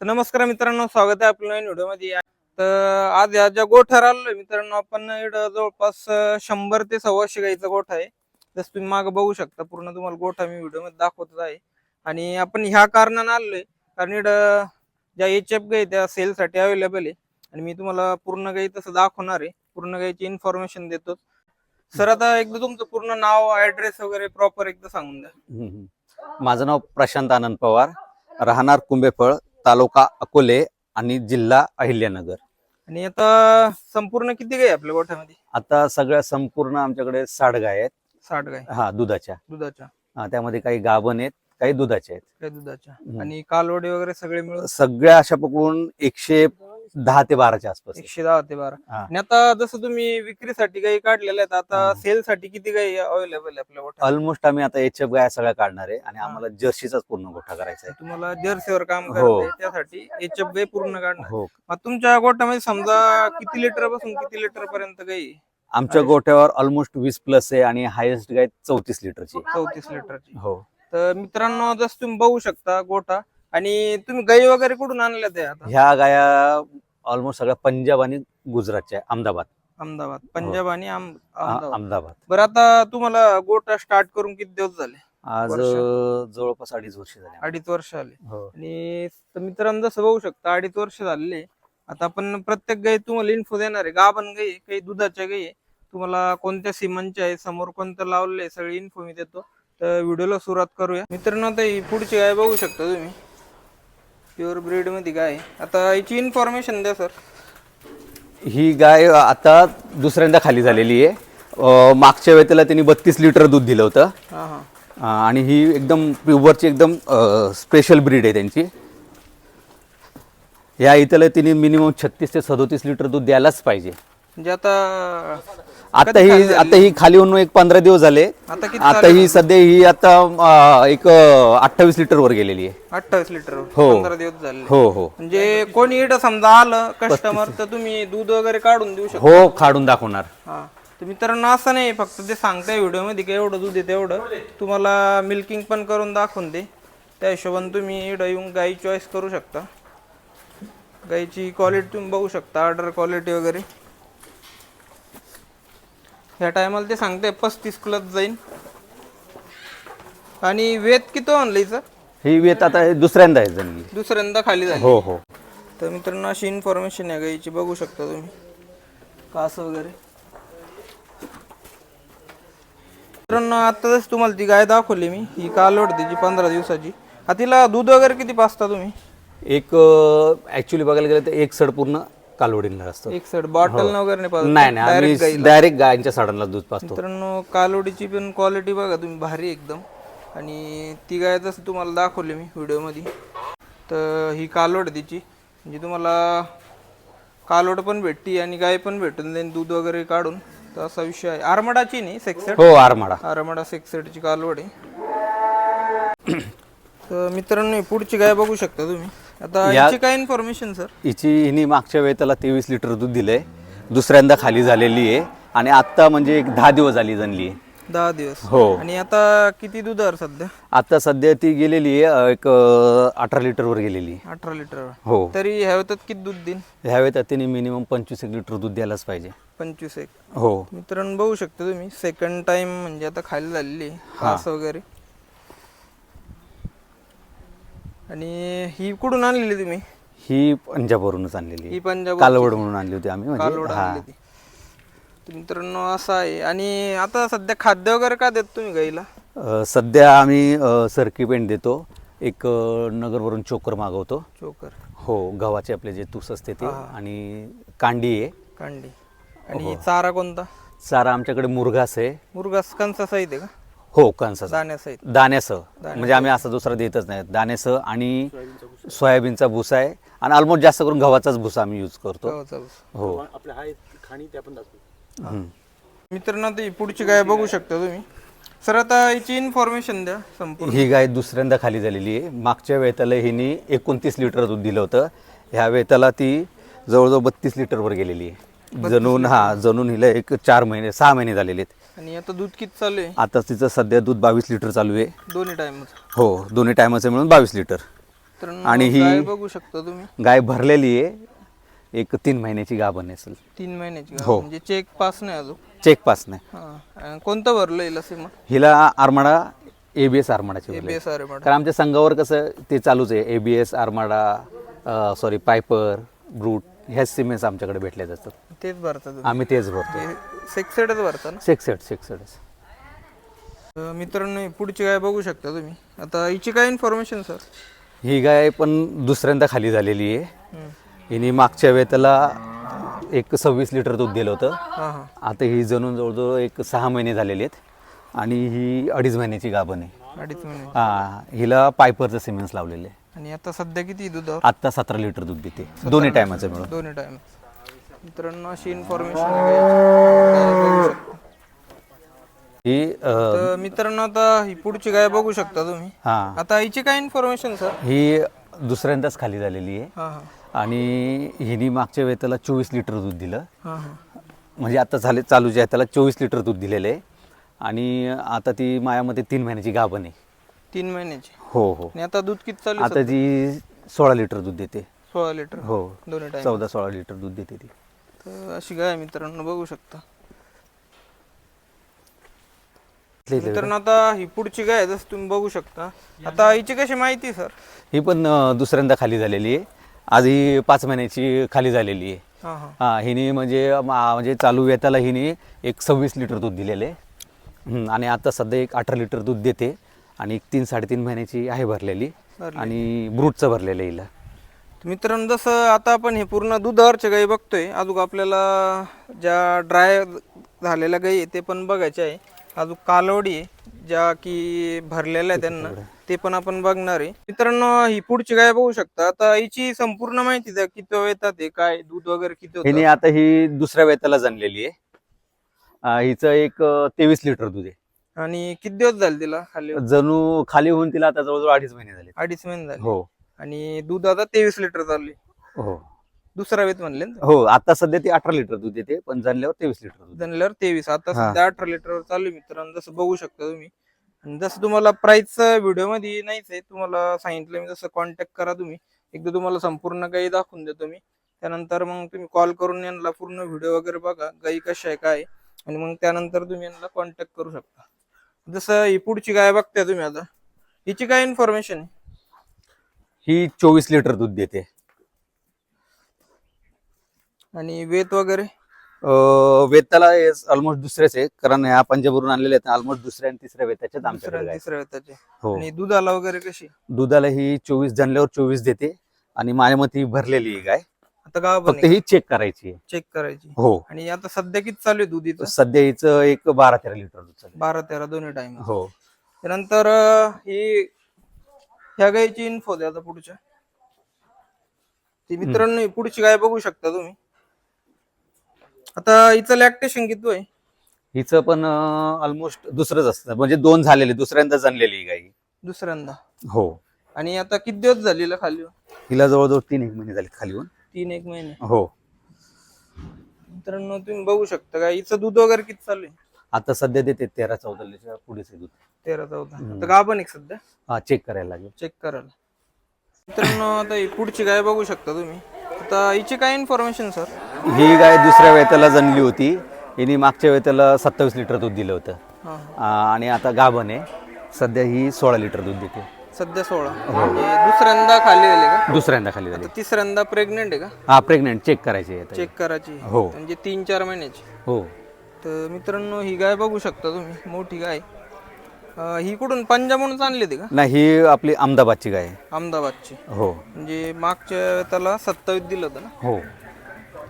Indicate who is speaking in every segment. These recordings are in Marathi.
Speaker 1: तर नमस्कार मित्रांनो स्वागत आहे आपल्या नवीन व्हिडिओमध्ये. तर आज या ज्या गोठ्यावर आलोय मित्रांनो आपण इकडं जवळपास शंभर ते सव्वाशे गाईचा गोठा आहे. जसं तुम्ही मागं बघू शकता पूर्ण तुम्हाला गोठा मी व्हिडिओमध्ये दाखवतच आहे. आणि आपण ह्या कारणानं आलोय कारण इकडं ज्या एच एफ गाई त्या सेलसाठी अवेलेबल आहे. आणि मी तुम्हाला पूर्ण गाई तसं दाखवणार आहे. पूर्ण गाईची इन्फॉर्मेशन देतो. सर आता एकदा तुमचं पूर्ण नाव ऍड्रेस वगैरे प्रॉपर एकदा सांगून द्या.
Speaker 2: माझं नाव प्रशांत आनंद पवार. राहणार कुंभेफळ तालुका अकोले आणि जिल्हा अहिल्यानगर.
Speaker 1: आणि आता संपूर्ण किती आहे आपल्या गोठ्यामध्ये?
Speaker 2: आता सगळ्या संपूर्ण आमच्याकडे साठ गाय आहेत.
Speaker 1: साठ गाय
Speaker 2: हा दुधाच्या.
Speaker 1: दुधाच्या.
Speaker 2: हा, त्यामध्ये काही गाभण आहेत काही दुधाच्या आहेत.
Speaker 1: काय दुधाच्या.
Speaker 2: हम्म.
Speaker 1: आणि कालवडे वगैरे सगळे मिळून?
Speaker 2: सगळ्या अशा पकडून एकशे दहा ते बाराच्या आसपास.
Speaker 1: एकशे दहा ते बारा
Speaker 2: हा.
Speaker 1: आणि आता जसं तुम्ही विक्रीसाठी गाई काढलेल्या आहेत आता
Speaker 2: हा.
Speaker 1: सेल साठी किती गाई अवेलेबल आहे आपल्या गोठ्यात
Speaker 2: ऑलमोस्ट आम्ही आता एच एफ गाय सगळ्या काढणार आहे आणि आम्हाला जर्सीचाच पूर्ण गोठा करायचा आहे
Speaker 1: तुम्हाला जर्सीवर काम
Speaker 2: हो.
Speaker 1: करायचंय त्यासाठी एच एफ पूर्ण काढणार
Speaker 2: हो
Speaker 1: मग तुमच्या गोठ्यामध्ये समजा किती लिटरपासून किती लिटर पर्यंत आहे?
Speaker 2: आमच्या. गोठ्यावर ऑलमोस्ट वीस प्लस आहे आणि हायेस्ट गाय चौतीस लिटरची
Speaker 1: चौतीस लिटरची
Speaker 2: हो
Speaker 1: तर मित्रांनो जसं तुम्ही बघू शकता गोठा आणि तुम्ही गाई वगैरे कुठून आणल्या त्या आता?
Speaker 2: ह्या गाया ऑलमोस्ट सगळ्या पंजाब आणि गुजरातच्या आहे, अहमदाबाद.
Speaker 1: अहमदाबाद पंजाब आणि आम- अहमदाबाद.
Speaker 2: अहमदाबाद.
Speaker 1: बरं आता तुम्हाला गोठा स्टार्ट करून किती दिवस झाले?
Speaker 2: आज
Speaker 1: वर्ष?
Speaker 2: अं, जवळपास अडीच वर्ष झाले
Speaker 1: अडीच वर्ष आले.
Speaker 2: हो.
Speaker 1: आणि तर मित्रांनो जसं बघू शकता अडीच वर्ष झालेले. आता आपण प्रत्येक गाई तुम्हाला इन्फो देणार आहे. गाभण गाई आहे, काही दुधाच्या गाई आहे. तुम्हाला कोणत्या सिमनच्या आहे समोर कोणतं लावलेलं आहे सगळी इन्फो मी देतो. तर व्हिडिओला सुरुवात करूया. मित्रांनो आता ही पुढची गाय बघू शकता तुम्ही. प्युअर ब्रीडमध्ये गाय. आहे. आता याची इन्फॉर्मेशन द्या सर
Speaker 2: ही गाय आता दुसऱ्यांदा खाली झालेली आहे. अं, मागच्या वेळेला त्यांनी बत्तीस लिटर दूध दिलं होतं.
Speaker 1: हा हा.
Speaker 2: अं, आणि ही एकदम प्युअरची एकदम स्पेशल ब्रीड आहे त्यांची. या इथलं तिने मिनिमम छत्तीस ते सदोतीस लिटर दूध द्यायलाच पाहिजे.
Speaker 1: म्हणजे आता
Speaker 2: आता ही आता ही खाली होऊन एक पंधरा दिवस झाले.
Speaker 1: आता
Speaker 2: ही सध्या ही आता एक अठ्ठावीस लिटर वर गेलेली आहे.
Speaker 1: अठ्ठावीस लिटर
Speaker 2: हो.
Speaker 1: पंधरा दिवस झाले.
Speaker 2: हो हो.
Speaker 1: म्हणजे कोणी समजा आलं कस्टमर तर तुम्ही दूध वगैरे काढून देऊ शकता.
Speaker 2: हो काढून दाखवणार.
Speaker 1: हा. तर मित्रांनो असं नाही फक्त ते सांगताय व्हिडिओमध्ये की एवढं दूध आहे तेवढं तुम्हाला मिल्किंग पण करून दाखवून दे. त्या हिशोबाने तुम्ही इकडं येऊन गाई चॉईस करू शकता. गाईची क्वालिटी तुम्ही बघू शकता ऑर्डर क्वालिटी वगैरे. ह्या टायमाला ते सांगते पस्तीस प्लस जाईन. आणि वेत किती आणलं हिचं?
Speaker 2: ही वेत आता हे दुसऱ्यांदा आहे जणली
Speaker 1: दुसऱ्यांदा खाली झाली.
Speaker 2: हो हो.
Speaker 1: तर मित्रांनो अशी इन्फॉर्मेशन आहे गाईची बघू शकता तुम्ही. कास वगैरे? मित्रांनो आता जसं तुम्हाला ती गाय दाखवली मी ही कालवड तिची पंधरा दिवसाची. आता तिला दूध वगैरे किती पाचता तुम्ही?
Speaker 2: एक ऍक्च्युली बघायला गेलं तर एक सड पूर्ण कालवडीला असतो.
Speaker 1: एक साईड बॉटल वगैरे नाही पाजत
Speaker 2: नाही आम्ही डायरेक्ट गायच्या साडांना दूध पाजतो.
Speaker 1: मित्रांनो कालवडीची पण क्वालिटी बघा तुम्ही भारी एकदम. आणि ती गाय जसं तुम्हाला दाखवली मी व्हिडिओमध्ये तर ही कालवड आहे तिची. म्हणजे तुम्हाला कालवड पण भेटती आणि गाय पण भेटून जाईल दूध वगैरे काढून. तर असा विषय आहे. आरमडाची नाही सेक्सेट
Speaker 2: हो आरमाडा.
Speaker 1: आरमडा सेक्सेटची कालवड आहे. तर मित्रांनो ही पुढची गाय बघू शकता तुम्ही. आता
Speaker 2: या-
Speaker 1: याची काय इन्फॉर्मेशन सर
Speaker 2: हिची हिने मागच्या वेळेला तेवीस लिटर दूध दिलंय. दुसऱ्यांदा खाली झालेली आहे. आणि आत्ता म्हणजे एक दहा दिवस झाली जनली आहे.
Speaker 1: दहा दिवस.
Speaker 2: हो.
Speaker 1: आणि आता किती दुधावर सध्या?
Speaker 2: आता सध्या ती गेलेली आहे अं, एक अं, अठरा लिटरवर गेलेली आहे.
Speaker 1: अठरा लिटर.
Speaker 2: हो.
Speaker 1: तरी ह्या होतात किती दूध देईन?
Speaker 2: ह्या वेळेत तिने मिनिमम पंचवीस एक लिटर दूध द्यायलाच पाहिजे.
Speaker 1: पंचवीस एक.
Speaker 2: हो.
Speaker 1: मित्रांनो बघू शकता तुम्ही. सेकंड टाइम म्हणजे आता खाली झालेली आहे. कास वगैरे. आणि ही कुठून आणलेली तुम्ही?
Speaker 2: ही पंजाबवरूनच आणलेली
Speaker 1: ही पंजाब
Speaker 2: कालवड म्हणून आणली होती आम्ही म्हणजे हा.
Speaker 1: मित्रांनो असं आहे. आणि आता सध्या खाद्य वगैरे का देत तुम्ही गाईला?
Speaker 2: सध्या आम्ही सरकी पेंट देतो. एक नगरवरून चोकर मागवतो.
Speaker 1: चोकर.
Speaker 2: हो गव्हाचे आपले जे तूस असते ते. आणि कांडी आहे.
Speaker 1: कांडी. आणि चारा कोणता?
Speaker 2: चारा आमच्याकडे मुरघास आहे.
Speaker 1: मुरगास कंचा साहित्य आहे का?
Speaker 2: हो कणसाचा.
Speaker 1: दाण्यासहित.
Speaker 2: दाण्यासह म्हणजे आम्ही असा दुसरा देतच नाही. दाण्यासह आणि सोयाबीनचा भुसा. आहे. आणि ऑलमोस्ट जास्त करून गव्हाचाच भुसा आम्ही यूज करतो.
Speaker 1: गव्हाचा भुसा.
Speaker 2: हो. हम्म.
Speaker 1: मित्रांनो आता ही पुढची गाय बघू शकता तुम्ही. सर आता याची इन्फॉर्मेशन द्या संपूर्ण.
Speaker 2: ही गाय दुसऱ्यांदा खाली झालेली आहे. मागच्या वेळेला हिने एकोणतीस लिटर दूध दिलं होतं. ह्या वेळेला ती जवळजवळ बत्तीस लिटरवर गेलेली आहे. जणून हा जणून हिला एक चार महिने सहा महिने झालेले आहेत.
Speaker 1: आणि आता दूध किती चालू आहे?
Speaker 2: आता तिचं सध्या दूध बावीस लिटर चालू आहे.
Speaker 1: दोन्ही टाइम
Speaker 2: हो दोन्ही टायमाचं मिळून बावीस लिटर. आणि ही-
Speaker 1: बघू शकता तुम्ही.
Speaker 2: गाय भरलेली आहे. एक तीन महिन्याची गाभण असेल.
Speaker 1: तीन महिन्याची.
Speaker 2: हो.
Speaker 1: म्हणजे चेक पास नाही अजून?
Speaker 2: चेक पास नाही.
Speaker 1: हा. कोणतं भरलं हिला सीमा?
Speaker 2: हिला आरमाडा एबीएस आरमाडाची भरली.
Speaker 1: एबीएस आर मॅडम
Speaker 2: कारण आमच्या संघावर कसं ते चालूच आहे. ABS armada sorry piper brute. ह्याच सिमेंट्स आमच्याकडे भेटले जातात.
Speaker 1: तेच भरता तुम्ही
Speaker 2: आम्ही तेच भरतो.
Speaker 1: सेक्सेडच भरता ना?
Speaker 2: सेक्सेट सेक्सेटच
Speaker 1: तर मित्रांनो ही पुढची गाय बघू शकता तुम्ही. आता हिची काय इन्फॉर्मेशन सर
Speaker 2: ही गाय पण दुसऱ्यांदा खाली झालेली आहे. हिने मागच्या वेळेला एक सव्वीस लिटर दूध दिलं होतं.
Speaker 1: हां हां.
Speaker 2: आता ही जणून जवळजवळ एक सहा महिने झालेले आहेत. आणि ही अडीच महिन्याची गाभण आहे.
Speaker 1: अडीच महिने.
Speaker 2: हा हिला पायपरचं सिमेंट्स लावलेले आहे.
Speaker 1: आणि आता सध्या किती दुधावर?
Speaker 2: आत्ता सतरा लिटर दूध देते. दोन्ही टायमाचं मिळून.
Speaker 1: दोन्ही टाइम मित्रांनो अशी इन्फॉर्मेशन
Speaker 2: ही अं,
Speaker 1: तर मित्रांनो आता ही पुढची गाय बघू शकता तुम्ही.
Speaker 2: हा.
Speaker 1: आता हिची काय इन्फॉर्मेशन सर
Speaker 2: ही दुसऱ्यांदाच खाली झालेली आहे.
Speaker 1: हां हां.
Speaker 2: आणि हिने मागच्या वेळेला चोवीस लिटर दूध दिलं.
Speaker 1: हां हां.
Speaker 2: म्हणजे आता झाले चालू जे आहे त्याला चोवीस लिटर दूध दिलेलं आहे. आणि आता ती मायामध्ये तीन महिन्याची गाभण आहे.
Speaker 1: तीन महिन्याची.
Speaker 2: हो हो.
Speaker 1: आणि आता दूध किती चालू आहे
Speaker 2: आता ती सोळा लिटर दूध देते.
Speaker 1: सोळा लिटर?
Speaker 2: हो.
Speaker 1: दोन्ही टाइम
Speaker 2: चौदा सोळा लिटर दूध देते ती.
Speaker 1: तर अशी गाय आहे मित्रांनो बघू शकता.
Speaker 2: इथल्या इथं
Speaker 1: मित्रांनो आता ही पुढची गाय आहे, जसं तुम्ही बघू शकता. आता हिची कशी माहिती सर?
Speaker 2: ही पण अं, दुसऱ्यांदा खाली झालेली आहे. आज ही पाच महिन्याची खाली झालेली आहे.
Speaker 1: हां हां.
Speaker 2: हा हिने म्हणजे मा- म्हणजे चालू वेताला हिने एक सव्वीस लिटर दूध दिलेलं आणि आता सध्या एक अठरा लिटर दूध देते. आणि एक तीन साडेतीन महिन्याची आहे भरलेली
Speaker 1: भरलेली.
Speaker 2: आणि ब्रूटचं भरलेलं आहे हिला
Speaker 1: तर मित्रांनो जसं आता आपण हे पूर्ण दुधावरच्या गाई बघतोय अजून आपल्याला ज्या ड्राय झालेल्या गाई आहे ते पण बघायचे आहे. अजून कालवडी आहे ज्या की भरलेल्या आहे त्यांना ते पण आपण बघणार आहे. मित्रांनो ही पुढची गाय बघू शकता. आता हिची संपूर्ण माहिती द्या किती वेळ येतात हे काय दूध वगैरे किती
Speaker 2: हिने
Speaker 1: होतं
Speaker 2: आता ही दुसऱ्या वेताला जनलेली आहे. अं, हिचं एक तेवीस लिटर दूध आहे.
Speaker 1: आणि किती दिवस झाले तिला खाली
Speaker 2: जणू खाली होऊन तिला आता जवळजवळ अडीच महिने झाले.
Speaker 1: अडीच महिने झाले.
Speaker 2: हो.
Speaker 1: आणि दूध आता तेवीस लिटर चालली
Speaker 2: हो.
Speaker 1: दुसरा वेत म्हणले ना?
Speaker 2: हो आता सध्या ती अठरा लिटर दूध देते पण जनल्यावर तेवीस लिटर दूध
Speaker 1: जनल्यावर तेवीस. आता
Speaker 2: हा.
Speaker 1: सध्या अठरा लिटरवर चालू आहे मित्रांनो जसं बघू शकता तुम्ही. आणि जसं तुम्हाला प्राइस व्हिडिओमध्ये नाहीच आहे तुम्हाला सांगितलं मी जसं कॉन्टॅक्ट करा तुम्ही. एकदा तुम्हाला संपूर्ण गाई दाखवून देतो मी. त्यानंतर मग तुम्ही कॉल करून यांना पूर्ण व्हिडिओ वगैरे बघा गाई कशा आहे काय आहे. आणि मग त्यानंतर तुम्ही यांना कॉन्टॅक्ट करू शकता. जसं ही पुढची गाय बघताय तुम्ही आता हिची काय इन्फॉर्मेशन
Speaker 2: ही चोवीस लिटर दूध देते.
Speaker 1: आणि वेत वगैरे?
Speaker 2: वेताला ऑलमोस्ट दुसरेच आहे कारण ह्या पंजाबवरून आणलेले आहेत ऑलमोस्ट दुसऱ्या आणि तिसऱ्या वेताच्याच आमच्याकडे.
Speaker 1: तिसऱ्या वेताचे.
Speaker 2: हो.
Speaker 1: आणि दुधाला वगैरे कशी?
Speaker 2: दुधाला ही चोवीस जनल्यावर चोवीस देते. आणि माझ्या ही भरलेली आहे गाय.
Speaker 1: आता गाव
Speaker 2: फक्त ही चेक करायची आहे.
Speaker 1: चेक करायची.
Speaker 2: हो.
Speaker 1: आणि आता सध्या किती चालू आहे दूध इथं
Speaker 2: सध्या हिचं एक बारा तेरा लिटर दूध चालेल
Speaker 1: बारा तेरा दोन्ही टाइम
Speaker 2: हो.
Speaker 1: त्यानंतर अं, ही ह्या गायची इन्फो द्या आता पुढच्या. ती मित्रांनो ही पुढची गाय बघू शकता तुम्ही. आता हिचं लॅक्टेशन किती आहे?
Speaker 2: हिचं पण ऑलमोस्ट दुसरंच असतं. म्हणजे दोन झालेले दुसऱ्यांदा जनलेली ही गाय.
Speaker 1: दुसऱ्यांदा.
Speaker 2: हो.
Speaker 1: आणि आता किती दिवस झालेला खाली?
Speaker 2: हिला जवळजवळ तीन एक महिने झाले खाली होऊन.
Speaker 1: तीन एक महिने.
Speaker 2: हो.
Speaker 1: मित्रांनो तुम्ही बघू शकता का? हिचं दूध वगैरे किती चालू आहे?
Speaker 2: आता सध्या देते तेरा चौदा लिटर पुढेच आहे दूध.
Speaker 1: तेरा चौदा. आता गाभण एक सध्या?
Speaker 2: हा चेक करायला लागेल.
Speaker 1: चेक करायला. मित्रांनो आता ही पुढची गाय बघू शकता तुम्ही. आता हिची काय इन्फॉर्मेशन सर
Speaker 2: ही गाय दुसऱ्या वेळेला जनली होती. हिने मागच्या वेळेला सत्तावीस लिटर दूध दिलं होतं.
Speaker 1: हा.
Speaker 2: आ, आणि आता गाभण आहे. सध्या ही सोळा लिटर दूध देते.
Speaker 1: सध्या सोळा. म्हणजे दुसऱ्यांदा खाली गेले का?
Speaker 2: दुसऱ्यांदा खाली झाली.
Speaker 1: आता तिसऱ्यांदा प्रेग्नेंट आहे का?
Speaker 2: हा प्रेग्नेंट चेक करायची आहे.
Speaker 1: चेक करायची.
Speaker 2: हो.
Speaker 1: म्हणजे तीन चार महिन्याची.
Speaker 2: हो.
Speaker 1: तर मित्रांनो ही गाय बघू शकता तुम्ही. मोठी गाय. अं, ही कुठून? पंजाबहूनच आणली होती का?
Speaker 2: नाही ही आपली अहमदाबादची गाय आहे.
Speaker 1: अहमदाबादची.
Speaker 2: हो.
Speaker 1: म्हणजे मागच्या त्याला सत्तावीस दिलं होतं ना?
Speaker 2: हो.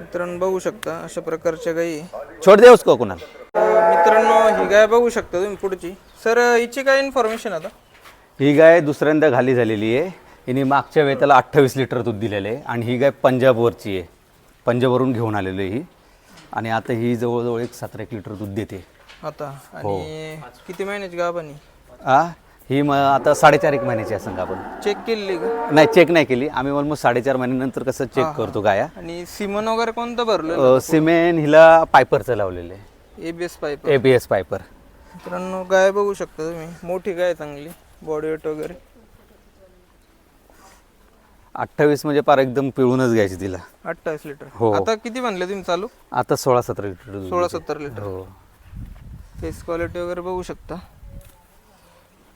Speaker 1: मित्रांनो बघू शकता अशा प्रकारच्या गायी आहे.
Speaker 2: छोड देऊस का कुणाला?
Speaker 1: तर मित्रांनो ही गाय बघू शकता तुम्ही पुढची. सर हिची काय इन्फॉर्मेशन आता?
Speaker 2: ही गाय दुसऱ्यांदा खाली झालेली आहे. हिने मागच्या वेळेला अठ्ठावीस लिटर दूध दिलेलं आहे आणि ही गाय पंजाबवरची आहे. पंजाबवरून घेऊन आलेली आहे ही. आणि आता ही जवळजवळ एक सतरा एक लिटर दूध देते.
Speaker 1: आता? आणि किती महिन्याची गाभानी
Speaker 2: आ? ही मग आता साडेचार एक महिन्याची असं का आपण
Speaker 1: चेक केलेली का?
Speaker 2: नाही चेक नाही केली. आम्ही ऑलमोस्ट साडेचार महिन्यानंतर कसं चेक करतो गाया.
Speaker 1: आणि सिमन वगैरे कोणतं भरलं
Speaker 2: अ, सिमेंट हिला पायपरचं लावलेलं आहे.
Speaker 1: ABS pipe
Speaker 2: A B S piper.
Speaker 1: मित्रांनो गाय बघू शकता तुम्ही. मोठी गाय चांगली. बॉडी वेट वगैरे?
Speaker 2: अठ्ठावीस म्हणजे पार एकदम पिळूनच घ्यायची तिला.
Speaker 1: अठ्ठावीस लिटर
Speaker 2: हो.
Speaker 1: आता किती म्हणले तुम्ही चालू?
Speaker 2: आता सोळा सतरा लिटर दूध
Speaker 1: सोळा
Speaker 2: देते.
Speaker 1: सत्तर लिटर
Speaker 2: हो.
Speaker 1: फेस क्वालिटी वगैरे बघू शकता.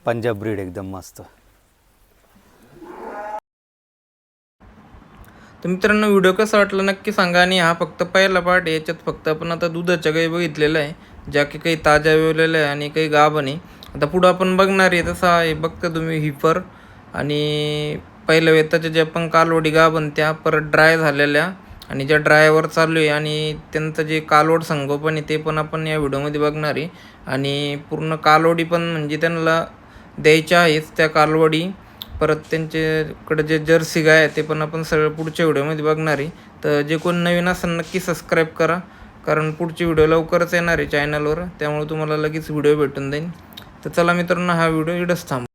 Speaker 2: पंजाब ब्रीड एकदम मस्त.
Speaker 1: तर मित्रांनो व्हिडिओ कसा वाटला नक्की सांगा आणि हा फक्त पहिला पार्ट आहे. याच्यात फक्त आपण आता दुधाच्या गाई बघितलेलं आहे ज्या की काही ताज्या वेवलेल्या आहे आणि काही गाभण आहे. आता पुढं आपण बघणार आहे तसा आहे बघता तुम्ही हिपर आणि पहिल्या वेताच्या ज्या पण कालवडी गाभण त्या परत ड्राय झालेल्या. आणि ज्या ड्रायवर चालू आहे आणि त्यांचं जे कालवड संगोपन आहे ते पण आपण या व्हिडिओमध्ये बघणार आहे. आणि पूर्ण कालवडी पण म्हणजे त्यांना द्यायच्या आहेच त्या कालवडी. परत त्यांच्याकडे जे जर्सी गाय आहे ते पण आपण सगळं पुढच्या व्हिडिओमध्ये बघणार आहे. तर जे कोण नवीन असेल नक्की सबस्क्राईब करा. कारण पुढची व्हिडिओ लवकरच येणार आहे चॅनलवर त्यामुळे तुम्हाला लगेच व्हिडिओ भेटून जाईल. तर चला मित्रांनो हा व्हिडिओ इडच थांब